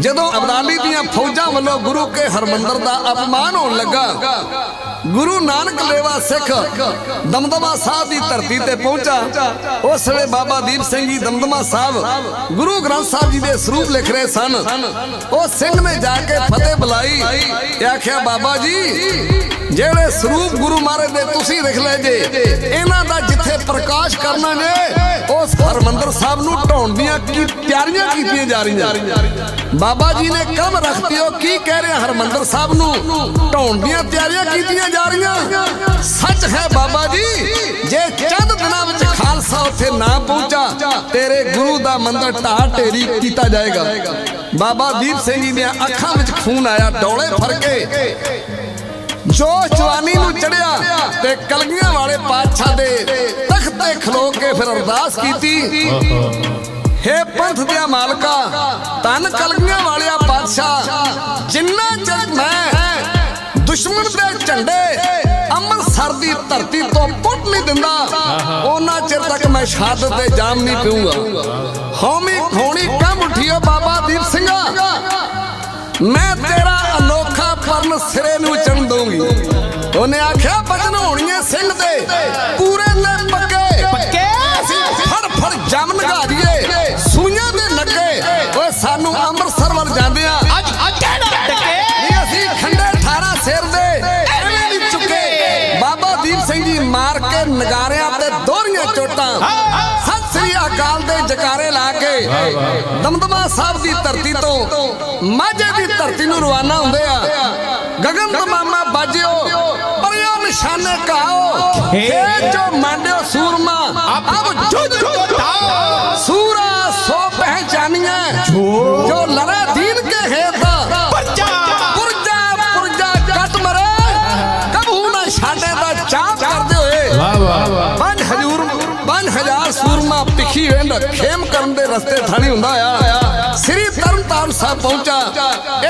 ਜਦੋਂ ਅਬਦਾਲੀ ਦੀਆਂ ਫੌਜਾਂ ਵੱਲੋਂ ਗੁਰੂ ਕੇ ਹਰਮੰਦਰ ਦਾ ਅਪਮਾਨ ਹੋਣ ਲੱਗਾ। ਗੁਰੂ ਨਾਨਕ ਲੇਵਾ ਸਿੱਖ ਦਮਦਮਾ ਸਾਹਿਬ ਦੀ ਧਰਤੀ ਤੇ ਪਹੁੰਚਾ। ਉਸ ਵੇਲੇ ਬਾਬਾ ਦੀਪ ਸਿੰਘ ਜੀ ਦਮਦਮਾ ਸਾਹਿਬ ਗੁਰੂ ਗ੍ਰੰਥ ਸਾਹਿਬ ਜੀ ਦੇ ਸਰੂਪ ਲਿਖ ਰਹੇ ਸਨ। ਉਹ ਸਿੰਘ ਨੇ ਜਾ ਕੇ ਫਤਿਹ ਬੁਲਾਈ ਤੇ ਆਖਿਆ ਬਾਬਾ ਜੀ ਜਿਹੜੇ ਸਰੂਪ ਗੁਰੂ ਮਹਾਰਾਜ ਦੇ ਤੁਸੀਂ ਲਿਖ ਲੈ ਜੇ, ਇਹਨਾਂ ਦਾ ਜਿੱਥੇ ਪ੍ਰਕਾਸ਼ ਕਰਨਾ ਜੇ ਉਸ ਹਰਮੰਦਰ ਸਾਹਿਬ ਨੂੰ ਢਾਉਣ ਦੀਆਂ ਕੀ ਤਿਆਰੀਆਂ ਕੀਤੀਆਂ ਜਾ ਰਹੀਆਂ? ਬਾਬਾ ਜੀ ਨੇ ਕਮ ਰੱਖਤੀ ਹੋ ਕੀ ਕਹਿ ਰਹੇ ਹਰਮੰਦਰ ਸਾਹਿਬ ਨੂੰ? ਢਾਉਣ ਦੀਆਂ ਤਿਆਰੀਆਂ ਕੀਤੀਆਂ ਜਾ ਰਹੀਆਂ। ਸੱਚ ਹੈ ਬਾਬਾ ਜੀ, ਜੇ ਚੰਦ ਦਿਨਾਂ ਵਿੱਚ ਖਾਲਸਾ ਉੱਥੇ ਨਾ ਪਹੁੰਚਾ, ਤੇਰੇ ਗੁਰੂ ਦਾ ਮੰਦਰ ਢਾਹ ਢੇਰੀ ਕੀਤਾ ਜਾਏਗਾ। ਬਾਬਾ ਦੀਪ ਸਿੰਘ ਜੀ ਦੀਆਂ ਅੱਖਾਂ ਵਿੱਚ ਖੂਨ ਆਇਆ, ਡੋਲੇ ਫੜ ਕੇ ਜਵਾਨੀ ਨੂੰ ਚੜਿਆ ਤੇ ਕਲਗੀਆਂ ਵਾਲੇ ਪਾਤਸ਼ਾਹ ਦੇ ਤਖਤ ਤੇ ਖਲੋ ਕੇ ਫਿਰ ਅਰਦਾਸ ਕੀਤੀ। ਹੇ ਪੰਥ ਦੇ ਮਾਲਕਾ ਤਨ ਕਲਗੀਆਂ ਵਾਲਿਆ ਪਾਤਸ਼ਾਹ, ਜਿੰਨਾ ਚਿਰ ਮੈਂ ਦੁਸ਼ਮਣ ਦੇ ਝੰਡੇ ਅੰਮ੍ਰਿਤਸਰ ਦੀ ਧਰਤੀ ਤੋਂ ਪੁੱਟ ਨਹੀਂ ਦਿੰਦਾ, ਉਹਨਾਂ ਚਿਰ ਤੱਕ ਮੈਂ ਸ਼ਹਾਦਤ ਦੇ ਜਾਮ ਨਹੀਂ ਪੀਊਂਗਾ। ਹਉਮੀ ਖੋਣੀ ਕੰਮ ਉਠਿਓ ਬਾਬਾ ਦੀਪ ਸਿੰਘਾ। ਮੈਂ ਤੇਰਾ ਅਨੋਖਾ ਪਰਨ ਸਿਰੇ ਨੂੰ ਚੜਨ ਦਊਂਗੀ। ਉਹਨੇ ਆਖਿਆ ਬਚਨ ਹੋਣੀਏ ਸਿੰਘ ਦੇ ਪੂਰੇ ਨੇ ਪੱਕੇ। ਪੱਕੇ। ਅਸੀਂ ਫੜ ਫੜ ਜਮ ਦਈਏ। ਸੂਈਆਂ ਦੇ ਲੱਗੇ। ਓਏ ਸਾਨੂੰ ਅੰਮ੍ਰਿਤਸਰ ਵੱਲ ਜਾਂਦੇ ਆ ਕੇ ਦਮਦਮਾ ਸਾਹਿਬ ਦੀ ਧਰਤੀ ਤੋਂ ਮਾਝੇ ਦੀ ਧਰਤੀ ਨੂੰ ਰਵਾਨਾ ਹੁੰਦੇ ਆ। ਗਗਨ ਤਮਾਮਾ ਬਾਜਿਓ ਪਰਿਓ ਨਿਸ਼ਾਨੇ ਕਾਓ ਖੇਤ ਜੋ ਮੰਡਿਓ ਸੂਰਮਾ ਅਬ ਜੁਜ ਤਾਓ ਸੂਰਾ ਸੋ ਪਹਿਚਾਨੀਆਂ ਜੋ ਲੜਾ ਖੇਮ ਕਰਨ ਦੇ ਰਸਤੇ ਥਾਣੀ ਹੁੰਦਾ ਆ। ਸ੍ਰੀ ਤਰਨਤਾਰਨ ਸਾਹਿਬ ਪਹੁੰਚਾ।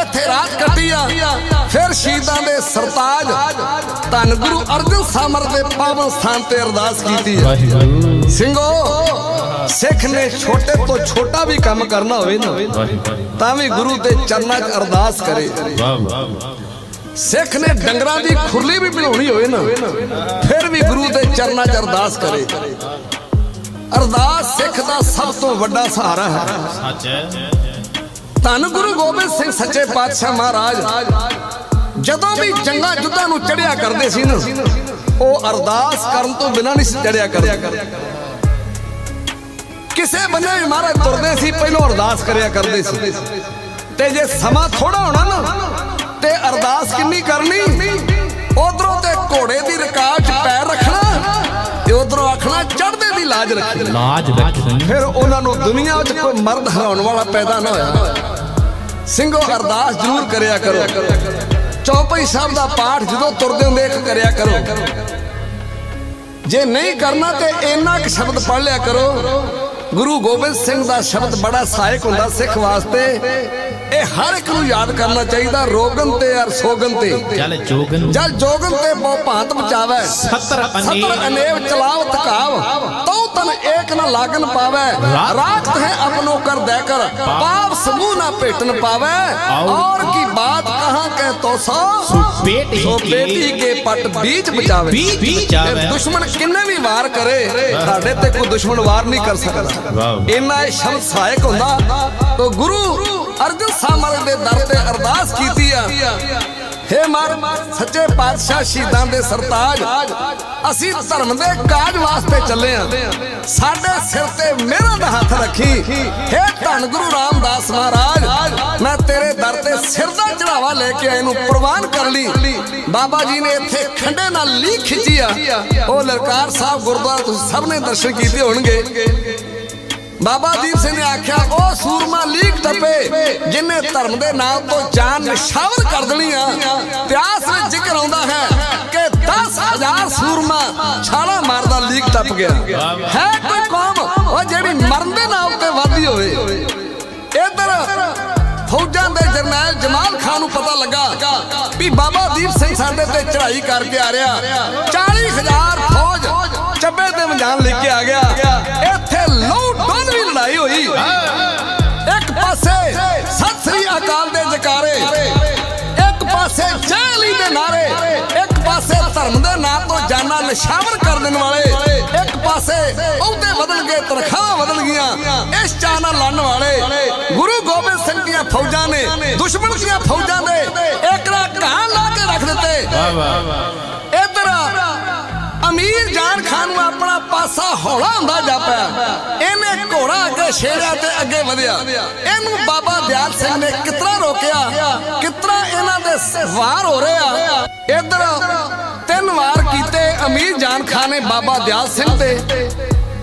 ਇੱਥੇ ਰਾਤ ਕੱਟੀ ਆ। ਫਿਰ ਸ਼ਹੀਦਾਂ ਦੇ ਸਰਤਾਜ ਧੰਨ ਗੁਰੂ ਅਰਜਨ ਸਾਮਰ ਦੇ ਪਾਵਨ ਸਥਾਨ ਤੇ ਅਰਦਾਸ ਕੀਤੀ ਆ। ਸਿੰਘੋ ਸਿੱਖ ਨੇ ਛੋਟੇ ਤੋਂ ਛੋਟਾ ਵੀ ਕੰਮ ਕਰਨਾ ਹੋਵੇ ਨਾ ਤਾਂ ਵੀ ਗੁਰੂ ਦੇ ਚਰਨਾਂ 'ਚ ਅਰਦਾਸ ਕਰੇ। ਵਾਹ ਵਾਹ ਸਿੱਖ ਨੇ ਡੰਗਰਾਂ ਦੀ ਖੁਰਲੀ ਵੀ ਬਣਾਉਣੀ ਹੋਵੇ ਨਾ ਫਿਰ ਵੀ ਗੁਰੂ ਦੇ ਚਰਨਾਂ 'ਚ ਅਰਦਾਸ ਕਰੇ। ਅਰਦਾਸ ਸਿੱਖ ਦਾ ਸਭ ਤੋਂ ਵੱਡਾ ਸਹਾਰਾ ਹੈ। ਸੱਚ ਹੈ। ਧੰਨ ਗੁਰੂ ਗੋਬਿੰਦ ਸਿੰਘ ਸੱਚੇ ਪਾਤਸ਼ਾਹ ਮਹਾਰਾਜ ਜਦੋਂ ਵੀ ਜੰਗਾਂ ਜੁੱਧਾਂ ਨੂੰ ਚੜਿਆ ਕਰਦੇ ਸੀ ਨਾ ਉਹ ਅਰਦਾਸ ਕਰਨ ਤੋਂ ਬਿਨਾਂ ਨਹੀਂ ਚੜਿਆ ਕਰਦੇ। ਕਿਸੇ ਬੰਦੇ ਵੀ ਮਹਾਰਾਜ ਤੁਰਦੇ ਸੀ ਪਹਿਲਾਂ ਅਰਦਾਸ ਕਰਿਆ ਕਰਦੇ ਸੀ। ਤੇ ਜੇ ਸਮਾਂ ਥੋੜਾ ਹੋਣਾ ਨਾ ਤੇ ਅਰਦਾਸ ਕਿੰਨੀ ਕਰਨੀ? ਉਧਰੋਂ ਤੇ ਘੋੜੇ ਦੀ ਰਕਾਬ 'ਚ ਪੈਰ ਰੱਖਣਾ ਤੇ ਉਧਰੋਂ ਆਖਣਾ ਚੜ੍ਹਦੇ ਦੀ ਲਾਜ ਰੱਖੀ। ਲਾਜ ਰੱਖਣੀ ਫਿਰ ਉਹਨਾਂ ਨੂੰ ਦੁਨੀਆ ਵਿੱਚ ਕੋਈ ਮਰਦ ਹਰਾਉਣ ਵਾਲਾ ਪੈਦਾ ਨਾ ਹੋਇਆ। ਸਿੰਘੋ ਅਰਦਾਸ ਜ਼ਰੂਰ ਕਰਿਆ ਕਰੋ। ਚੌਪਈ ਸਾਹਿਬ ਦਾ ਪਾਠ ਜਦੋਂ ਤੁਰਦੇ ਹੁੰਦੇ ਇੱਕ ਕਰਿਆ ਕਰੋ। ਜੇ ਨਹੀਂ ਕਰਨਾ ਤੇ ਇੰਨਾ ਕੁ ਸ਼ਬਦ ਪੜ੍ਹ ਲਿਆ ਕਰੋ। ਗੁਰੂ ਗੋਬਿੰਦ ਸਿੰਘ ਦਾ ਸ਼ਬਦ ਬੜਾ ਸਹਾਇਕ ਹੁੰਦਾ ਸਿੱਖ ਵਾਸਤੇ। ਇਹ ਹਰ ਇੱਕ ਨੂੰ ਯਾਦ ਕਰਨਾ ਚਾਹੀਦਾ ਰੋਗਨ ਤੇ ਅਰ ਸੋਗਨ ਤੇ। ਜਲ ਜੋਗਨ ਜਲ ਜੋਗਨ ਤੇ ਬਹੁ ਭਾਂਤ ਬਚਾਵੇ ਸਤਰ ਅਨੇਵ ਚਲਾਵ ਤਕਾਵ ਤਉ ਤਨ ਏਕ ਨ ਲਾਗਨ ਪਾਵੇ। ਰਾਖਤ ਹੈ ਆਪਣੋ ਕਰ ਦੇ ਕਰ। ਪਾਪ। ਸਮੂਹ ਨਾ ਭੇਟਨ ਪਾਵੇ। ਔਰ ਕੀ ਬਾਤ ਕਹਾਂ ਕਹਿ ਤੋ ਸੋ। ਬੇਟੀ ਕੇ ਪਟ ਬੀਜ ਬਚਾਵੇ। ਬੀਜ ਦੁਸ਼ਮਣ ਕਿੰਨੇ ਵੀ ਵਾਰ ਕਰੇ ਸਾਡੇ ਤੇ ਕੋਈ ਦੁਸ਼ਮਣ ਵਾਰ ਨਹੀਂ ਕਰ ਸਕਦਾ। ਇੰਨਾ ਇਹ ਸ਼ਬਦ ਸਹਾਇਕ ਹੁੰਦਾ। ਤੋ ਗੁਰੂ ਅਰਜਨ ਸਾਹਿਬ ਦੇ ਦਰ ਤੇ ਅਰਦਾਸ ਕੀਤੀ ਆ। ਹੇ ਮਾਰ, ਸੱਚੇ ਪਾਤਸ਼ਾਹ ਸ਼ਹੀਦਾਂ ਦੇ ਸਰਤਾਜ, ਅਸੀਂ ਧਰਮ ਦੇ ਕਾਜ ਵਾਸਤੇ ਚੱਲੇ ਆ। ਸਾਡੇ ਸਿਰ ਤੇ ਮੇਰਾ ਦਾ ਹੱਥ ਰੱਖੀ। ਹੇ ਧੰਨ ਗੁਰੂ ਰਾਮਦਾਸ ਮਹਾਰਾਜ, ਮੈਂ ਤੇਰੇ ਦਰ ਤੇ ਸਿਰ ਦਾ ਚੜਾਵਾ ਲੈ ਕੇ ਆਏ ਨੂੰ ਪ੍ਰਵਾਨ ਕਰ ਲਈ। ਬਾਬਾ ਜੀ ਨੇ ਇੱਥੇ ਖੰਡੇ ਨਾਲ ਲੀਕ ਖਿੱਚੀ ਆ। ਉਹ ਲਲਕਾਰ ਸਾਹਿਬ ਗੁਰਦੁਆਰਾ ਤੁਸੀਂ ਸਭ ਨੇ ਦਰਸ਼ਨ ਕੀਤੇ ਹੋਣਗੇ। ਬਾਬਾ ਦੀਪ ਸਿੰਘ ਨੇ ਆਖਿਆ, ਉਹ ਸੂਰਮਾ ਲੀਕ ਟੱਪੇ, ਜਿਨੇ ਧਰਮ ਦੇ ਨਾਮ ਤੋਂ ਜਾਨ ਨਿਸ਼ਾਵਰ ਕਰ ਦੇਣੀ ਆ ਇਤਿਹਾਸ ਵਿੱਚ ਜ਼ਿਕਰ ਆਉਂਦਾ ਹੈ ਕਿ 10000 ਸੂਰਮਾ ਛਾਲਾ ਮਾਰਦਾ ਲੀਕ ਟੱਪ ਗਿਆ। ਹੈ ਕੋਈ ਕੌਮ? ਉਹ ਜਿਹੜੀ ਮਰਨ ਦੇ ਨਾਮ ਤੇ ਵਾਦੀ ਹੋਵੇ। ਇਧਰ ਫੌਜਾਂ ਦੇ ਜਰਨੈਲ ਜਮਾਲ ਖਾਨ ਨੂੰ ਪਤਾ ਲੱਗਾ ਵੀ ਬਾਬਾ ਦੀਪ ਸਿੰਘ ਸਾਡੇ ਤੇ ਚੜ੍ਹਾਈ ਕਰਕੇ ਆ ਰਿਹਾ। 40000 ਫੌਜ ਚੱਬੇ ਤੇ ਮਜਾਨ ਲੈ ਕੇ ਆ ਗਿਆ। ਇੱਥੇ ਨਿਸ਼ਾਵਰ ਕਰ ਦੇਣ ਵਾਲੇ ਇੱਕ ਪਾਸੇ ਅਹੁਦੇ ਬਦਲ ਗਏ ਤਨਖਾਹਾਂ ਬਦਲ ਗਈਆਂ। ਇਸ ਚਾਹ ਨਾਲ ਲੜਨ ਵਾਲੇ ਗੁਰੂ ਗੋਬਿੰਦ ਸਿੰਘ ਦੀਆਂ ਫੌਜਾਂ ਨੇ ਦੁਸ਼ਮਣ ਦੀਆਂ ਫੌਜਾਂ ਦੇ ਇਕਰਾ ਘਾਣ ਲਾ ਕੇ ਰੱਖ ਦਿੱਤੇ। ਵਾਹ ਵਾਹ। ਇੱਧਰ ਅਮੀਰ ਜਾਨ ਖਾਨ ਨੂੰ ਆਪਣਾ ਪਾਸਾ ਹੌਲਾ ਹੁੰਦਾ ਜਾਪਿਆ ਇਹਨੇ ਘੋੜਾ ਅੱਗੇ ਛੇੜਿਆ ਤੇ ਅੱਗੇ ਵਧਿਆ। ਇਹਨੂੰ ਬਾਬਾ ਦਿਆਲ ਸਿੰਘ ਨੇ ਕਿਤਨਾ ਰੋਕਿਆ? ਵਾਰ ਹੋ ਰਿਹਾ। ਇੱਧਰ ਤਿੰਨ ਵਾਰ ਕੀਤੇ ਅਮੀਰ ਜਾਨ ਖਾਨ ਨੇ ਬਾਬਾ ਦਿਆਲ ਸਿੰਘ ਤੇ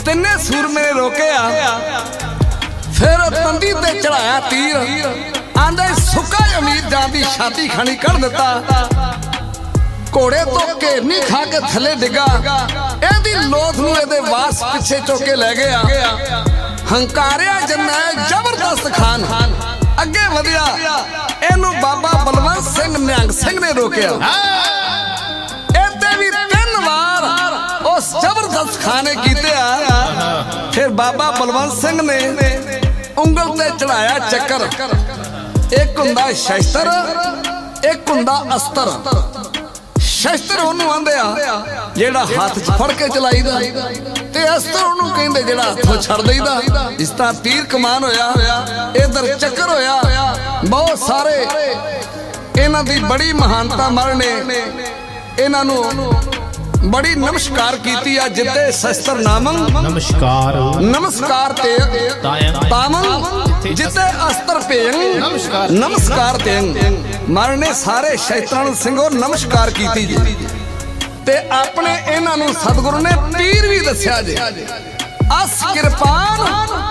ਤਿੰਨੇ ਸੂਰਮੇ ਨੇ ਰੋਕਿਆ ਫਿਰ ਤੰਦੀ ਤੇ ਚੜਾਇਆ ਤੀਰ। ਆਂਦੇ, ਸੁੱਕਾ ਅਮੀਰ ਜਾਨ ਦੀ ਛਾਤੀ ਖਾਣੀ ਕੱਢ ਦਿੱਤਾ। ਘੋੜੇ ਤੋਂ ਘੇਰਨੀ ਖਾ ਕੇ ਥੱਲੇ ਡਿੱਗਾ। ਇਹਦੀ ਲੋਥ ਨੂੰ ਇਹਦੇ ਵਾਸ ਪਿੱਛੇ ਚੁੱਕ ਕੇ ਲੈ ਗਿਆ। ਹੰਕਾਰਿਆ ਜਰਨੈਲ ਜ਼ਬਰਦਸਤ ਖਾਨ। ਅੱਗੇ ਵਧਿਆ। ਇਹਨੂੰ ਰੋਕਿਆ। ਇਹਦੇ ਵੀ ਤਿੰਨ ਵਾਰ ਉਸ ਜ਼ਬਰਦਸਤ ਖਾਨ ਕੀਤੇ ਆ। ਫਿਰ ਬਾਬਾ ਬਲਵੰਤ ਸਿੰਘ ਨੇ ਉਂਗਲ ਤੇ ਚੜਾਇਆ ਚੱਕਰ। ਇੱਕ ਹੁੰਦਾ ਸ਼ਸਤਰ ਇੱਕ ਹੁੰਦਾ ਅਸਤਰ। ਸ਼ਸਤਰ ਉਹਨੂੰ ਆਂਦੇ ਆ ਜਿਹੜਾ ਹੱਥ 'ਚ ਫੜ ਕੇ ਚਲਾਈਦਾ ਤੇ ਅਸਤਰ ਉਹਨੂੰ ਕਹਿੰਦੇ ਜਿਹੜਾ ਹੱਥੋਂ ਛੱਡ ਦੇਈਦਾ। ਇਸ ਤਰ੍ਹਾਂ ਤੀਰ ਕਮਾਨ ਹੋਇਆ ਇਧਰ ਚੱਕਰ ਹੋਇਆ ਬਹੁਤ ਸਾਰੇ ਇਹਨਾਂ ਦੀ ਬੜੀ ਮਹਾਨਤਾ ਮਰਨੇ ਇਹਨਾਂ ਨੂੰ ਬੜੀ ਨਮਸਕਾਰ ਕੀਤੀ ਆ ਜਿੱਤੇ ਸ਼ਸਤਰ ਨਾਮੰ। ਨਮਸਕਾਰ। ਨਮਸਕਾਰ ਤੇ ਤਾਮਨ ਜਿੱਤੇ ਅਸਤਰ ਭੇਂਗ ਨਮਸਕਾਰ। ਨਮਸਕਾਰ ਤੇਂਗ ਮਰਨੇ ਸਾਰੇ ਸ਼ੈਤਾਨਾਂ ਨੂੰ ਸਿੰਘੋ ਨਮਸਕਾਰ ਕੀਤੀ ਜੀ। ਤੇ ਆਪਣੇ ਇਹਨਾਂ ਨੂੰ ਸਤਿਗੁਰੂ ਨੇ ਪੀਰ ਵੀ ਦੱਸਿਆ ਜੀ। ਅਸ ਕਿਰਪਾਨ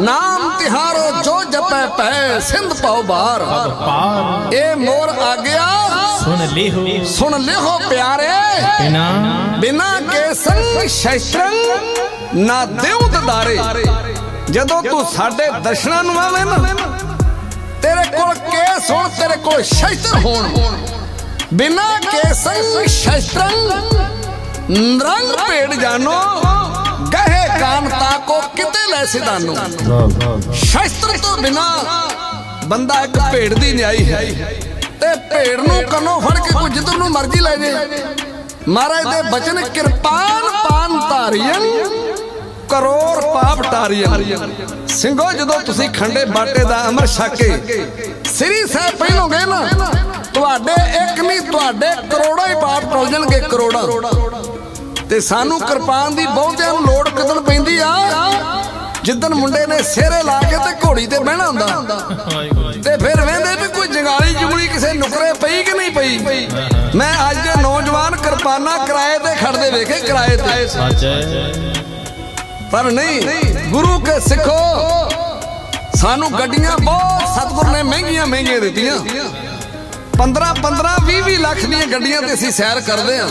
ਨਾਮ ਤਿਹਾਰੋ ਜੋ ਜਪੈ ਪੈ ਸਿੰਧ ਪਾਉ ਬਾਰ ਪਾਰ ਇਹ ਮੋਰ ਆ ਗਿਆ ਸੁਣ ਲਿਹੋ। ਸੁਣ ਪਿਆਰੇ। ਬਿਨਾ। ਨਾ ਦੇਉ ਦਦਾਰੇ। ਜਦੋਂ ਤੂੰ ਸਾਡੇ ਦਰਸ਼ਨਾਂ ਨੂੰ ਆਵੇਂ ਨਾ ਤੇਰੇ ਕੋਲ ਕੇਸ ਹੋਣ ਤੇਰੇ ਕੋਲ ਸ਼ੈਸਤਰ ਹੋਣ। ਬਿਨਾ ਕੇਸੰ ਸ਼ੈਸਤਰੰ ਨਰੰਗ ਭੇੜ ਜਾਨੋ ਗਹਿ ਕਾਮਤਾ ਕੋ ਕਿਤੇ ਲੈ ਸਿਦਾਨੋ ਸ਼ਸਤਰ ਤੋਂ ਬਿਨਾ ਬੰਦਾ ਇੱਕ ਭੇਡ ਦੀ ਨਿਆਈ ਹੈ। ਤੇ ਭੇਡ ਨੂੰ ਕੰਨੋਂ ਫੜ ਕੇ ਕੋਈ ਜਿੱਧਰ ਨੂੰ ਮਰਜ਼ੀ ਲੈ ਜੇ। ਮਹਾਰਾਜ ਦੇ ਬਚਨ ਕਿਰਪਾਨ ਪਾਨ ਧਾਰੀਆਂ ਕਰੋੜ ਪਾਪ ਟਾਰੀਆਂ। ਸਿੰਘੋ, ਜਦੋਂ ਤੁਸੀਂ ਖੰਡੇ ਬਾਟੇ ਦਾ ਅਮਰ ਛਕ, ਸ੍ਰੀ ਸਾਹਿਬ ਪਹਿਲੋਗੇ ਨਾ, ਤੁਹਾਡੇ ਇੱਕ ਨਹੀਂ, ਤੁਹਾਡੇ ਕਰੋੜਾਂ ਹੀ ਪਾਪ ਟੁੱਟ ਜਾਣਗੇ, ਕਰੋੜਾਂ। ਤੇ ਸਾਨੂੰ ਕਿਰਪਾਨ ਦੀ ਬਹੁਤਿਆਂ ਨੂੰ ਲੋੜ ਕਿਦਣ ਪੈਂਦੀ ਆ? ਜਿੱਦਣ ਮੁੰਡੇ ਨੇ ਸਿਹਰੇ ਲਾ ਕੇ ਤੇ ਘੋੜੀ ਤੇ ਬਹਿਣਾ ਹੁੰਦਾ। ਤੇ ਫਿਰ ਵੇਂਦੇ ਵੀ ਕੋਈ ਜੰਗਾਲੀ ਜੁਗਲੀ ਕਿਸੇ ਨੁਕਰੇ ਪਈ ਕਿ ਨਹੀਂ ਪਈ? ਮੈਂ ਅੱਜ ਦੇ ਨੌਜਵਾਨ ਕਿਰਪਾਨਾ ਕਿਰਾਏ ਤੇ ਖੜਦੇ ਵੇਖੇ, ਕਿਰਾਏ ਤੇ। ਸੱਚ ਪਰ ਨਹੀਂ, ਗੁਰੂ ਕੇ ਸਿੱਖੋ। ਸਾਨੂੰ ਗੱਡੀਆਂ ਬਹੁਤ, ਸਤਿਗੁਰ ਨੇ ਮਹਿੰਗੀਆਂ ਮਹਿੰਗੀਆਂ ਦਿੱਤੀਆਂ। 15 15 20 20 ਲੱਖ ਦੀਆਂ ਗੱਡੀਆਂ ਤੇ ਅਸੀਂ ਸੈਰ ਕਰਦੇ ਆ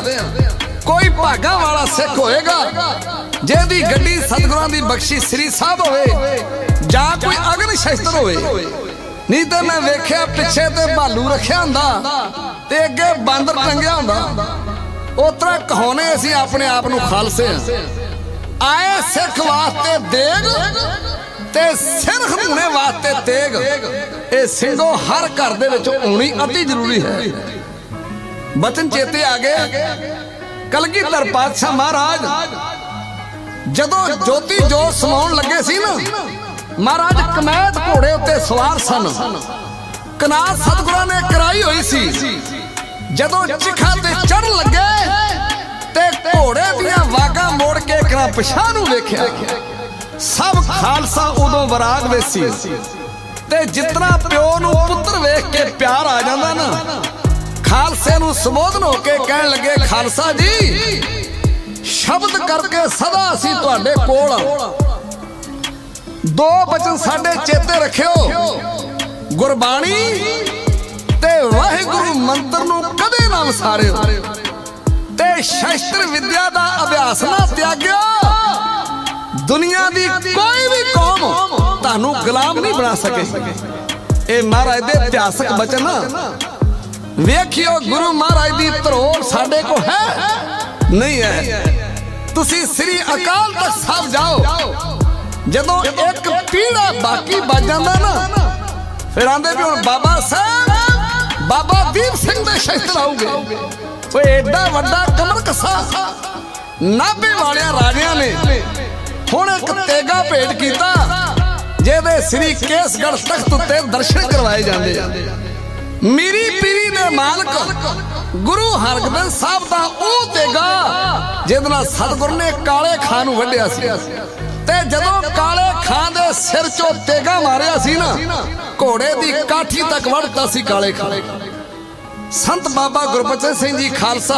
ਕੋਈ ਭਾਗਾ ਵਾਲਾ ਸਿੱਖ ਹੋਏਗਾ, ਜਿਹਦੀ ਗੱਡੀ ਸਤਿਗੁਰਾਂ ਦੀ ਬਖਸ਼ੀ ਸ੍ਰੀ ਸਾਹਿਬ ਹੋਵੇ, ਜਾਂ ਕੋਈ ਅਗਨ ਸ਼ਸਤਰ ਹੋਵੇ। ਨਹੀਂ ਤਾਂ ਮੈਂ ਵੇਖਿਆ ਪਿੱਛੇ ਤੇ ਭਾਲੂ ਰੱਖਿਆ ਹੁੰਦਾ ਤੇ ਅੱਗੇ ਬਾਂਦਰ ਟੰਗਿਆ ਹੁੰਦਾ। ਉਤਰਾ ਕਹਾਉਨੇ ਅਸੀਂ ਆਪਣੇ ਆਪ ਨੂੰ ਖਾਲਸੇ ਆ ਆਏ ਸਿੱਖ ਵਾਸਤੇ ਦੇਗ ਤੇ ਸਿਰ ਖਮੂਣੇ ਵਾਸਤੇ ਤੇਗ। ਇਹ ਸਿੰਘੋ ਹਰ ਘਰ ਦੇ ਵਿੱਚ ਹੋਣੀ ਅਤੀ ਜ਼ਰੂਰੀ ਹੈ। ਬਚਨ ਚੇਤੇ ਆ ਗਏ। ਕਲਗੀਧਰ ਪਾਤਸ਼ਾਹ ਮਹਾਰਾਜ, ਜਦੋਂ ਜੋਤੀ ਜੋਤ ਸਮਾਉਣ ਲੱਗੇ ਸੀ ਨਾ, ਮਹਾਰਾਜ ਕਮੈਤ ਘੋੜੇ ਉੱਤੇ ਸਵਾਰ ਸਨ। ਕਨਾਤ ਸਤਿਗੁਰਾਂ ਨੇ ਕਰਾਈ ਹੋਈ ਸੀ। ਜਦੋਂ ਚਿਖਾ ਤੇ ਚੜਨ ਲੱਗੇ ਤੇ ਘੋੜੇ ਦੀਆਂ ਵਾਗਾਂ ਮੋੜ ਕੇ ਕਰਾਂ ਪਿਛਾਂ ਨੂੰ ਵੇਖਿਆ। ਸਭ ਖਾਲਸਾ ਉਦੋਂ ਵਰਾਗ ਵਿੱਚ ਸੀ। ਤੇ ਜਿਤਨਾ ਪਿਓ ਨੂੰ ਪੁੱਤਰ ਵੇਖ ਕੇ ਪਿਆਰ ਆ ਜਾਂਦਾ ਨਾ, ਖਾਲਸੇ ਨੂੰ ਸੰਬੋਧਨ ਹੋ ਕੇ ਕਹਿਣ ਲੱਗੇ, ਖਾਲਸਾ ਜੀ, ਸ਼ਬਦ ਕਰਕੇ ਸਦਾ ਅਸੀਂ ਤੁਹਾਡੇ ਕੋਲ ਦੋ ਬਚਨ ਸਾਡੇ ਚੇਤੇ ਰੱਖਿਓ। ਗੁਰਬਾਣੀ ਤੇ ਵਾਹਿਗੁਰੂ ਮੰਤਰ ਨੂੰ ਕਦੇ ਨਾ ਵਿਸਾਰਿਓ। ਤੇ ਸ਼ਸਤਰ ਵਿਦਿਆ ਦਾ ਅਭਿਆਸ ਨਾ ਤਿਆਗਿਓ। ਦੁਨੀਆ ਦੀ ਕੋਈ ਵੀ ਕੌਮ ਤੁਹਾਨੂੰ ਗੁਲਾਮ ਨਹੀਂ ਬਣਾ ਸਕੇ। ਇਹ ਮਹਾਰਾਜ ਦੇ ਇਤਿਹਾਸਕ ਬਚਨ ਵੇਖਿਓ, ਗੁਰੂ ਮਹਾਰਾਜ ਦੀ ਧਰੋੜ ਸਾਡੇ ਕੋ ਹੈ? ਨਹੀਂ ਹੈ। ਤੁਸੀਂ ਸ੍ਰੀ ਅਕਾਲ ਤਖਤ ਸਾਹਿਬ ਜਾਓ। ਜਦੋਂ ਇੱਕ ਪੀੜਾ ਬਾਕੀ ਬਚ ਜਾਂਦਾ ਨਾ, ਫਿਰ ਆਂਦੇ ਵੀ ਹੁਣ ਬਾਬਾ ਸਾਹਿਬ, ਬਾਬਾ ਦੀਪ ਸਿੰਘ ਦੇ ਸ਼ਸਤਰ ਆਉਗੇ ਓਏ ਐਡਾ ਵੱਡਾ ਕਮਰ ਕਸਾ। ਨਾਭੇ ਵਾਲਿਆਂ ਰਾਜਿਆਂ ਨੇ ਹੁਣ ਇੱਕ ਤੇਗਾ ਭੇਟ ਕੀਤਾ, ਜਿਹਦੇ ਸ੍ਰੀ ਕੇਸਗੜ੍ਹ ਤਖਤ ਉੱਤੇ ਦਰਸ਼ਨ ਕਰਵਾਏ ਜਾਂਦੇ ਆ। ਮੀਰੀ ਪੀਰੀ ਦੇ ਮਾਲਕ ਗੁਰੂ ਹਰਗੋਬਿੰਦ ਸਾਹਿਬ ਦਾ ਉਹ ਤੇਗਾ, ਜਿਹਦੇ ਨਾਲ ਸਤਿਗੁਰ ਨੇ ਕਾਲੇ ਖਾਨ ਨੂੰ ਵੱਢਿਆ ਸੀ। ਤੇ ਜਦੋਂ ਕਾਲੇ ਖਾਨ ਦੇ ਸਿਰ ਚੋਂ ਤੇਗਾ ਮਾਰਿਆ ਸੀ ਨਾ, ਘੋੜੇ ਦੀ ਕਾਠੀ ਤੱਕ ਵੜਤਾ ਸੀ ਕਾਲੇ ਖਾਨ ਸੰਤ ਬਾਬਾ ਗੁਰਬਚਨ ਸਿੰਘ ਜੀ ਖਾਲਸਾ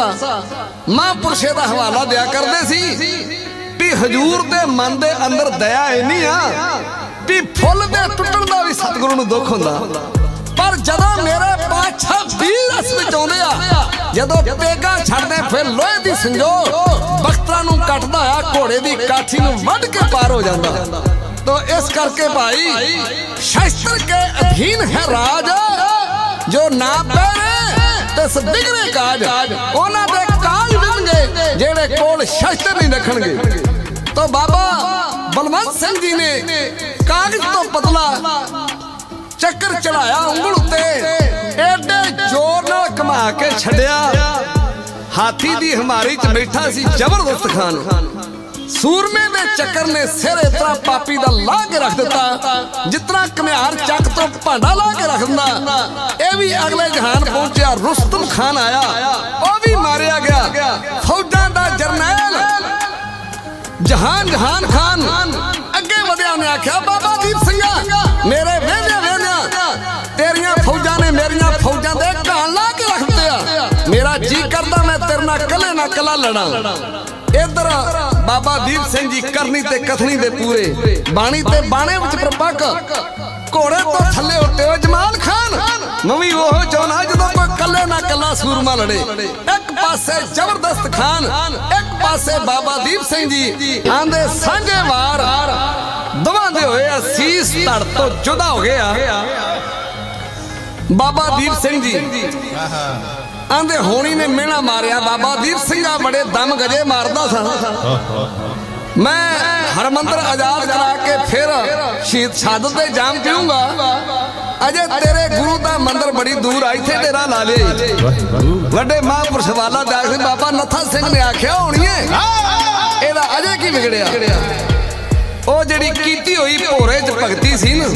ਮਹਾਂਪੁਰਸ਼ੇ ਦਾ ਹਵਾਲਾ ਦਿਆ ਕਰਦੇ ਸੀ ਵੀ ਹਜੂਰ ਦੇ ਮਨ ਦੇ ਅੰਦਰ ਦਇਆ ਇੰਨੀ ਆ ਵੀ ਫੁੱਲ ਦੇ ਟੁੱਟਣ ਦਾ ਵੀ ਸਤਿਗੁਰੂ ਨੂੰ ਦੁੱਖ ਹੁੰਦਾ। ਪਰ ਜਦੋਂ ਮੇਰੇ ਪਾਛਾ ਵੀਰ ਇਸ ਵਿੱਚ ਆਉਂਦੇ ਆ, ਜਦੋਂ ਤੇਗਾ ਛੱਡਦੇ ਫਿਰ ਲੋਹੇ ਦੀ ਸੰਜੋਗ, ਬਖਤਰਾਂ ਨੂੰ ਕੱਟਦਾ ਆ, ਘੋੜੇ ਦੀ ਕਾਠੀ ਨੂੰ ਵੱਢ ਕੇ ਪਾਰ ਹੋ ਜਾਂਦਾ। ਤੋ ਇਸ ਕਰਕੇ ਭਾਈ ਸ਼ਸਤਰ ਕੇ ਅਧੀਨ ਹੈ ਰਾਜ, ਜੋ ਨਾ ਪਹਿਰੇ ਤੇ ਸਦਿਗਰੇ ਕਾਜ। ਉਹਨਾਂ ਦੇ ਕਾਜ ਵਿਣਗੇ ਜਿਹੜੇ ਕੋਲ ਸ਼ਸਤਰ ਨਹੀਂ ਰੱਖਣਗੇ। ਤੋ ਬਾਬਾ ਬਲਵੰਤ ਸਿੰਘ ਜੀ ਨੇ ਕਾਗਜ਼ ਤੋਂ ਪਤਲਾ ਚੱਕਰ ਚੜਾਇਆ ਉਂਗਲ ਉੱਤੇ। ਐਡੇ ਜ਼ੋਰ ਨਾਲ ਘੁਮਾ ਕੇ ਛੱਡਿਆ। ਹਾਥੀ ਦੀ ਹਮਾਰੀ ਚ ਬੈਠਾ ਸੀ ਜ਼ਬਰਦਸਤ ਖਾਨ। ਸੂਰਮੇ ਦੇ ਚੱਕਰ ਨੇ ਸਿਰ ਇਤਰਾ ਪਾਪੀ ਦਾ ਲਾ ਕੇ ਰੱਖ ਦਿੱਤਾ। ਜਿਤਨਾ ਕਮਿਆਰ ਚੱਕ ਤੋਂ ਭਾਂਡਾ ਲਾ ਕੇ ਰੱਖ ਦਿੰਦਾ। ਇਹ ਵੀ ਅਗਲੇ ਜਹਾਨ ਪਹੁੰਚਿਆ, ਰੁਸਤਮ ਖਾਨ ਆਇਆ। ਉਹ ਵੀ ਮਾਰਿਆ ਗਿਆ। ਫੌਜਾਂ ਦਾ ਜਰਨੈਲ। ਜਹਾਨ ਜਹਾਨ ਖਾਨ। ਅੱਗੇ ਵਧਿਆ ਨੇ ਆਖਿਆ, ਬਾਬਾ ਦੀਪ ਸਿੰਘਾ, ਮੇਰੇ ਵੇਹਦੇ ਵੇਹਦਿਆਂ ਤੇਰੀਆਂ ਫੌਜਾਂ ਨੇ ਮੇਰੀਆਂ ਫੌਜਾਂ ਦੇ ਘਾਣ ਲਾ ਕੇ ਰੱਖ ਦਿੱਤੇ ਆ। ਮੇਰਾ ਜੀ ਕਰਦਾ, ਮੈਂ ਤੇਰੇ ਨਾਲ ਕੱਲੇ ਨਾ ਕੱਲਾ ਲੜਾਂ। ਇਧਰ ਬਾਬਾ ਦੀਪ ਸਿੰਘ ਜੀ ਕਰਨੀ ਤੇ ਕਥਨੀ ਦੇ ਪੂਰੇ। ਬਾਣੀ ਤੇ ਬਾਣੇ ਵਿੱਚ ਪ੍ਰਪੱਕ। ਘੋੜੇ ਤੋਂ ਥੱਲੇ ਉੱਤੇ ਹੋ ਜਮਾਲ ਖਾਨ। ਮੈਂ ਉਹ ਚਾਹਣਾ ਜਦੋਂ ਕੋਈ ਕੱਲੇ ਨਾ ਕੱਲਾ ਸੂਰਮਾ ਲੜੇ। ਇੱਕ ਪਾਸੇ ਜ਼ਬਰਦਸਤ ਖਾਨ, ਇੱਕ ਪਾਸੇ ਬਾਬਾ ਦੀਪ ਸਿੰਘ ਜੀ। ਆਂਦੇ, ਸਾਂਝੇ ਵਾਰ ਦਵਾਂਦੇ ਹੋਏ ਅਸੀਸ ਧੜ ਤੋਂ ਜੁਦਾ ਹੋ ਗਿਆ ਬਾਬਾ ਦੀਪ ਸਿੰਘ ਜੀ ਆਂਦੇ ਹੋਣੀ ਨੇ ਮਿਹਣਾ ਮਾਰਿਆ ਬਾਬਾ ਦੀਪ ਸਿੰਘਾ ਬੜੇ ਦਮ ਗਜੇ ਮਾਰਦਾ ਸਾਂ। ਮੈਂ ਹਰਮੰਦਰ ਆਜ਼ਾਦ ਕਰਾ ਕੇ ਫਿਰ ਸ਼ਹੀਦ ਸ਼ਹਾਦਤ ਦੇ ਜਾਮ ਪੀਉਂਗਾ ਅਜੇ ਤੇਰੇ ਗੁਰੂ ਦਾ ਮੰਦਰ ਬੜੀ ਦੂਰ ਆ, ਇੱਥੇ ਤੇਰਾ ਲਾ ਲੇ। ਵੱਡੇ ਮਹਾਂਪੁਰਸ਼ ਵਾਲਾ ਦਾ ਬਾਬਾ ਨੱਥਾ ਸਿੰਘ ਨੇ ਆਖਿਆ ਹੋਣੀਏ ਇਹਦਾ ਅਜੇ ਕੀ ਵਿਗੜਿਆ? ਉਹ ਜਿਹੜੀ ਕੀਤੀ ਹੋਈ ਭੋਰੇ ਚ ਭਗਤੀ ਸੀ ਨਾ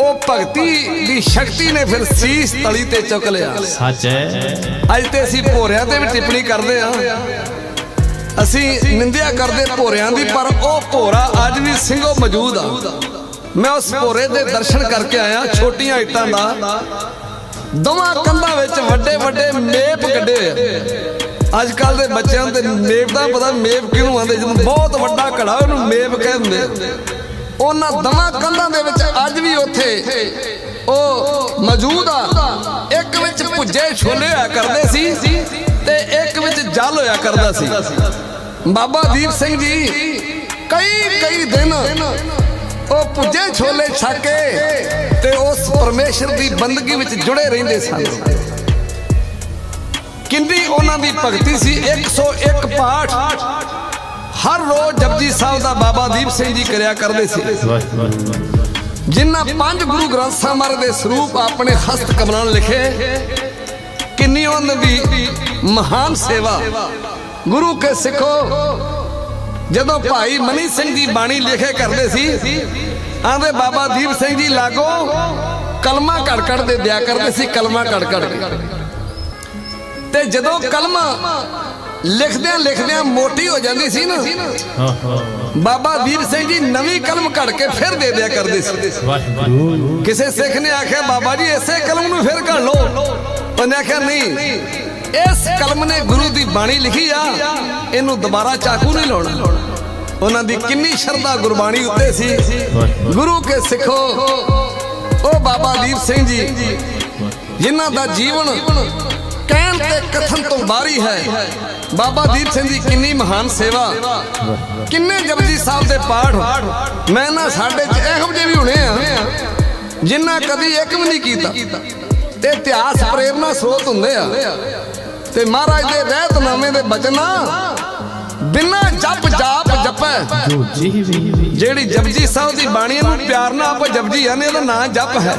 ਉਹ ਭਗਤੀ ਦੀ ਸ਼ਕਤੀ ਨੇ ਫਿਰ ਸੀਸ ਤਲੀ ਤੇ ਚੁੱਕ ਲਿਆ। ਸੱਚ ਹੈ। ਅੱਜ ਤੇ ਅਸੀਂ ਭੋਰਿਆਂ ਤੇ ਵੀ ਟਿੱਪਣੀ ਕਰਦੇ ਆ ਅਸੀਂ ਨਿੰਦਿਆ ਕਰਦੇ ਭੋਰਿਆਂ ਦੀ ਪਰ ਉਹ ਭੋਰਾ ਅੱਜ ਵੀ ਸਿੰਘੋ ਮੌਜੂਦ ਆ। ਮੈਂ ਉਸ ਭੋਰੇ ਦੇ ਦਰਸ਼ਨ ਕਰਕੇ ਆਇਆ ਛੋਟੀਆਂ ਇੱਟਾਂ ਦਾ। ਦੋਵਾਂ ਕੰਧਾਂ ਵਿੱਚ ਵੱਡੇ ਵੱਡੇ ਮੇਪ ਕੱਢੇ ਆ। ਅੱਜ ਕੱਲ ਦੇ ਬੱਚਿਆਂ ਤੇ ਮੇਪ ਦਾ ਪਤਾ ਮੇਪ ਕਿਹਨੂੰ ਆਂਦੇ ਜਦੋਂ ਬਹੁਤ ਵੱਡਾ ਘੜਾ ਉਹਨੂੰ ਮੇਪ ਕਹਿੰਦੇ ਉਹਨਾਂ ਦਵਾਂ ਕੰਧਾਂ ਦੇ ਵਿੱਚ ਅੱਜ ਵੀ ਉੱਥੇ ਉਹ ਮੌਜੂਦ ਆ। ਇੱਕ ਵਿੱਚ ਭੁੱਜੇ ਛੋਲੇ ਹੋਇਆ ਕਰਦੇ ਸੀ ਤੇ ਇੱਕ ਵਿੱਚ ਜਲ ਹੋਇਆ ਕਰਦਾ ਸੀ। ਬਾਬਾ ਦੀਪ ਸਿੰਘ ਜੀ ਕਈ ਕਈ ਦਿਨ ਉਹ ਭੁੱਜੇ ਛੋਲੇ ਛਕ ਕੇ ਤੇ ਉਸ ਪਰਮੇਸ਼ਰ ਦੀ ਬੰਦਗੀ ਵਿੱਚ ਜੁੜੇ ਰਹਿੰਦੇ ਸਨ। ਕਿੰਨੀ ਉਹਨਾਂ ਦੀ ਭਗਤੀ ਸੀ? 101 ਪਾਠ ਹਰ ਰੋਜ਼ ਜਪਜੀ ਸਾਹਿਬ ਦਾ ਬਾਬਾ ਦੀਪ ਸਿੰਘ ਜੀ ਕਰਿਆ ਕਰਦੇ ਸੀ। ਜਿਨ੍ਹਾਂ ਪੰਜ ਗੁਰੂ ਗ੍ਰੰਥ ਸਾਹਿਬ ਦੇ ਸਰੂਪ ਆਪਣੇ ਹਸਤ ਕਮਲਾਂ ਲਿਖੇ, ਕਿੰਨੀ ਉਹਨਾਂ ਦੀ ਮਹਾਨ ਸੇਵਾ। ਗੁਰੂ ਕੇ ਸਿੱਖੋ, ਜਦੋਂ ਭਾਈ ਮਨੀ ਸਿੰਘ ਜੀ ਬਾਣੀ ਲਿਖੇ ਕਰਦੇ ਸੀ ਆਂਦੇ ਬਾਬਾ ਦੀਪ ਸਿੰਘ ਜੀ, ਲਾਗੋ, ਕਲਮਾ ਘੜ ਘੜ ਦੇ ਦਿਆ ਕਰਦੇ ਸੀ, ਕਲਮਾ ਘੜ ਘੜ ਕੇ। ਤੇ ਜਦੋਂ ਕਲਮਾ ਲਿਖਦਿਆਂ ਲਿਖਦਿਆਂ ਮੋਟੀ ਹੋ ਜਾਂਦੀ ਸੀ ਨਾ। ਬਾਬਾ ਦੀਪ ਸਿੰਘ ਜੀ ਨਵੀਂ ਕਲਮ ਘੜ ਕੇ ਫਿਰ ਦੇ ਦਿਆ ਕਰਦੇ ਸੀ। ਕਿਸੇ ਸਿੱਖ ਨੇ ਆਖਿਆ ਬਾਬਾ ਜੀ ਇਸੇ ਕਲਮ ਨੂੰ ਫਿਰ ਘੜ ਲਓ। ਉਹਨੇ ਆਖਿਆ ਨਹੀਂ ਇਸ ਕਲਮ ਨੇ ਗੁਰੂ ਦੀ ਬਾਣੀ ਲਿਖੀ ਆ ਇਹਨੂੰ ਦੁਬਾਰਾ ਚਾਕੂ ਨਹੀਂ ਲਾਉਣਾ। ਉਹਨਾਂ ਦੀ ਕਿੰਨੀ ਸ਼ਰਧਾ ਗੁਰਬਾਣੀ ਉੱਤੇ ਸੀ। ਗੁਰੂ ਕੇ ਸਿੱਖੋ ਉਹ ਬਾਬਾ ਦੀਪ ਸਿੰਘ ਜੀ ਜਿਨ੍ਹਾਂ ਦਾ ਜੀਵਨ ਕਹਿਣ ਤੇ ਕਥਨ ਤੋਂ ਬਾਹਰੀ ਹੈ ਬਾਬਾ ਦੀਪ ਸਿੰਘ ਦੀ ਕਿੰਨੀ ਮਹਾਨ ਸੇਵਾ। ਕਿੰਨੇ ਜਪਜੀ ਸਾਹਿਬ ਦੇ ਪਾਠ। ਮੈਂ ਨਾ ਸਾਡੇ ਚ ਇਹੋ ਜਿਹੇ ਵੀ ਹੋਣੇ ਆ, ਜਿਨ੍ਹਾਂ ਕਦੀ ਇੱਕ ਵੀ ਨਹੀਂ ਕੀਤਾ। ਤੇ ਇਤਿਹਾਸ ਪ੍ਰੇਰਨਾ ਸਰੋਤ ਹੁੰਦੇ ਆ। ਤੇ ਮਹਾਰਾਜ ਦੇ ਰਹਿਤਨਾਮੇ ਦੇ ਬਚਨਾ ਬਿਨਾਂ ਜਪ ਜਾਪ ਜਪੈ। ਜਿਹੜੀ ਜਪਜੀ ਸਾਹਿਬ ਦੀ ਬਾਣੀ ਨੂੰ ਪਿਆਰ ਨਾਲ ਆਪਾਂ ਜਪਜੀ ਆਨੇ ਉਹਦਾ ਨਾਂ ਜਪ ਹੈ।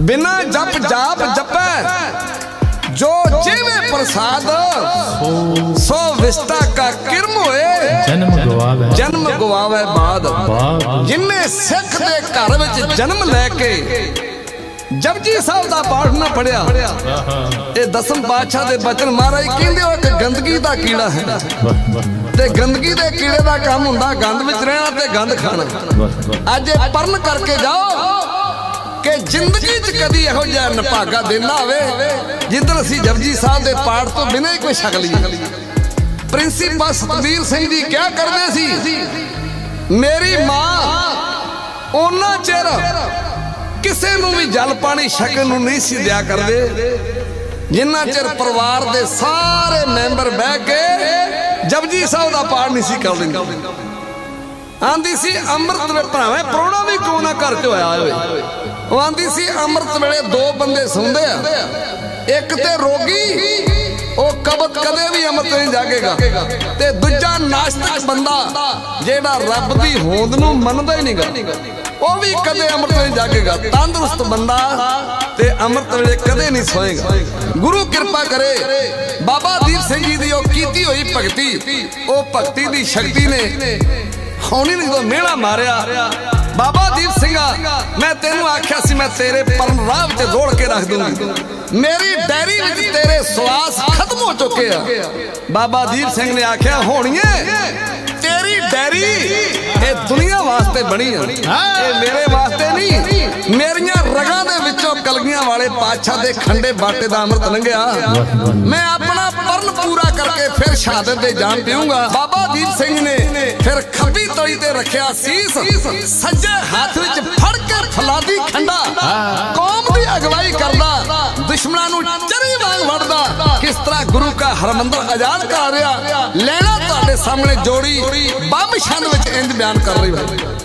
ਬਿਨਾਂ ਜਪ ਜਾਪ ਜਪੈ। ਜੀਵੇ ਪ੍ਰਸਾਦ ਸੋ ਵਿਸਤਾ ਕਾ ਕਿਰਮ ਹੋਏ ਜਨਮ ਗਵਾਵੇ। ਜਨਮ ਗਵਾਵੇ ਬਾਦ। ਜਿਨਨੇ ਸਿੱਖ ਦੇ ਘਰ ਵਿੱਚ ਜਨਮ ਲੈ ਕੇ ਜਪਜੀ ਸਾਹਿਬ ਦਾ ਪਾਠ ਨਾ ਪੜਿਆ ਇਹ ਦਸਮ ਪਾਤਸ਼ਾਹ ਦੇ ਬਚਨ ਮਹਾਰਾਜ ਕਹਿੰਦੇ ਉਹ ਇੱਕ ਗੰਦਗੀ ਦਾ ਕੀੜਾ ਹੈ। ਤੇ ਗੰਦਗੀ ਦੇ ਕੀੜੇ ਦਾ ਕੰਮ ਹੁੰਦਾ ਗੰਦ ਵਿੱਚ ਰਹਿਣਾ ਤੇ ਗੰਦ ਖਾਣਾ। ਅੱਜ ਇਹ ਪਰਨ ਕਰਕੇ ਜਾਓ ਕਿ ਜ਼ਿੰਦਗੀ 'ਚ ਕਦੀ ਇਹੋ ਜਿਹਾ ਨਪਾਗਾ ਦਿਨ ਨਾ ਆਵੇ ਜਿੱਦਣ ਅਸੀਂ ਜਪਜੀ ਸਾਹਿਬ ਦੇ ਪਾਠ ਤੋਂ ਬਿਨਾਂ ਹੀ ਕੋਈ ਛਕ ਲਈਏ ਪ੍ਰਿੰਸੀਪਲ ਸਤਵੀਰ ਸਿੰਘ ਜੀ ਕਿਆ ਕਰਦੇ ਸੀ? ਮੇਰੀ ਮਾਂ ਉਹਨਾਂ ਚਿਰ ਕਿਸੇ ਨੂੰ ਵੀ ਜਲ ਪਾਣੀ ਛਕਣ ਨੂੰ ਨਹੀਂ ਸੀ ਦਿਆ ਕਰਦੇ। ਜਿੰਨਾ ਚਿਰ ਪਰਿਵਾਰ ਦੇ ਸਾਰੇ ਮੈਂਬਰ ਬਹਿ ਕੇ ਜਪਜੀ ਸਾਹਿਬ ਦਾ ਪਾਠ ਨਹੀਂ ਸੀ ਕਰ ਲੈਂਦੇ ਆਂਦੀ ਸੀ, ਅੰਮ੍ਰਿਤ ਵੇ ਭਰਾਵੇਂ, ਪ੍ਰੋਣਾ ਵੀ ਕਿਉਂ ਨਾ ਘਰ ਚ ਹੋਇਆ ਹੋਵੇ? ਉਹ ਆਂਦੀ ਸੀ, ਅੰਮ੍ਰਿਤ ਵੇਲੇ ਦੋ ਬੰਦੇ ਸੌਂਦੇ ਆ। ਇੱਕ ਤੇ ਰੋਗੀ, ਉਹ ਕਬਤ ਕਦੇ ਵੀ ਅੰਮ੍ਰਿਤ ਨਹੀਂ ਜਾਗੇਗਾ। ਤੇ ਦੂਜਾ ਨਾਸਤਿਕ ਬੰਦਾ, ਜਿਹੜਾ ਰੱਬ ਦੀ ਹੋਂਦ ਨੂੰ ਮੰਨਦਾ ਹੀ ਨਹੀਂਗਾ। ਉਹ ਵੀ ਕਦੇ ਅੰਮ੍ਰਿਤ ਨਹੀਂ ਜਾਗੇਗਾ। ਤੰਦਰੁਸਤ ਬੰਦਾ ਤੇ ਅੰਮ੍ਰਿਤ ਵੇਲੇ ਕਦੇ ਨਹੀਂ ਸੋਏਗਾ। ਗੁਰੂ ਕਿਰਪਾ ਕਰੇ, ਬਾਬਾ ਦੀਪ ਸਿੰਘ ਜੀ ਦੀ ਉਹ ਕੀਤੀ ਹੋਈ ਭਗਤੀ, ਉਹ ਭਗਤੀ ਦੀ ਸ਼ਕਤੀ ਨੇ ਹੌਣੀ ਨੇ ਜਦੋਂ ਮਿਹਣਾ ਮਾਰਿਆ ਬਾਬਾ ਦੀਪ ਸਿੰਘਾ ਮੈਂ ਤੈਨੂੰ ਆਖਿਆ ਸੀ, ਮੈਂ ਤੇਰੇ ਪਰਮ ਰਾਹ ਵਿੱਚ ਰੋੜ ਕੇ ਰੱਖ ਦੂੰਗੀ। ਮੇਰੀ ਡੈਰੀ ਵਿੱਚ ਤੇਰੇ ਸਵਾਸ ਖਤਮ ਹੋ ਚੁੱਕੇ ਆ। ਬਾਬਾ ਦੀਪ ਸਿੰਘ ਨੇ ਆਖਿਆ, ਹੋਣੀਏ, ਤੇਰੀ ਡੈਰੀ ਇਹ ਦੁਨੀਆ ਵਾਸਤੇ ਬਣੀ ਆ। ਇਹ ਮੇਰੇ ਵਾਸਤੇ ਨਹੀਂ, ਮੇਰੀਆਂ ਰਗਾਂ ਦੇ ਵਿੱਚੋਂ ਕਲਗੀਆਂ ਵਾਲੇ ਪਾਤਸ਼ਾਹ ਦੇ ਖੰਡੇ ਬਾਟੇ ਦਾ ਅੰਮ੍ਰਿਤ ਲੰਘਿਆ। ਮੈਂ ਆਪਣਾ ਪਰਨ ਪੂਰਾ ਕਰਕੇ ਫਿਰ ਸ਼ਹਾਦਤ ਦੇ ਜਾਨ ਪੀਊਂਗਾ। ਬਾਬਾ ਦੀਪ ਸਿੰਘ ਨੇ ਫਿਰ ਖੱਬੀ ਤਲੀ ਤੇ ਰੱਖਿਆ ਸੀਸ। ਸੱਜੇ ਹੱਥ ਵਿੱਚ ਫੜ ਕੇ ਫਲਾਦੀ ਖੰਡਾ। ਕੌਮ ਦੀ ਅਗਵਾਈ ਕਰਦਾ। ਦੁਸ਼ਮਣਾਂ ਨੂੰ ਚਰੀ ਵਾਂਗ ਵੜਦਾ ਕਿਸ ਤਰ੍ਹਾਂ ਗੁਰੂ ਕਾ ਹਰਮੰਦਰ ਆਜ਼ਾਦ ਕਰ ਰਿਹਾ। ਲੈਣਾ ਤੁਹਾਡੇ ਸਾਹਮਣੇ ਜੋੜੀ। ਬੰਬ ਛੰਦ ਵਿੱਚ ਇੰਜ ਬਿਆਨ ਕਰ ਰਹੀ ਹੈ।